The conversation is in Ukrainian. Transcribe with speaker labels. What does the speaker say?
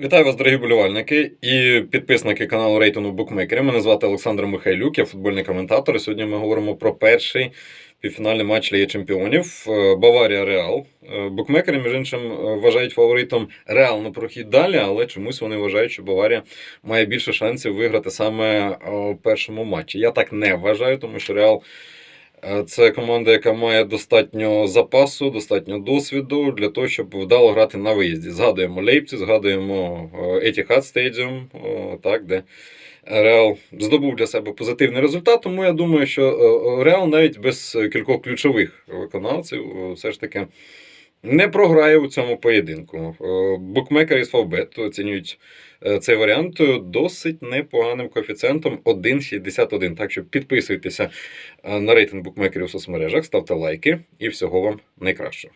Speaker 1: Вітаю вас, дорогі болівальники і підписники каналу рейтингу букмекерів. Мене звати Олександр Михайлюк, я футбольний коментатор. І Сьогодні ми говоримо про перший півфінальний матч Ліги Чемпіонів Е, Баварія Реал. Е, Букмекери, між іншим, е, вважають фаворитом Реал на прохід далі, але чомусь вони вважають, що Баварія має більше шансів виграти саме в першому матчі. Я так не вважаю, тому що Реал. Е, Це команда, яка має достатньо запасу, достатньо досвіду для того, щоб вдало грати на виїзді. Згадуємо Лейпці, згадуємо е, Etihad Stadium, е, так, де Реал здобув для себе позитивний результат. Тому я думаю, що е, Реал навіть без кількох ключових виконавців е, все ж таки не програє у цьому поєдинку. Е, Букмекери з Фавбет оцінюють е, цей варіант досить непоганим коефіцієнтом 1,61. Так що підписуйтеся е, на рейтинг букмекерів у соцмережах, ставте лайки і всього вам найкращого.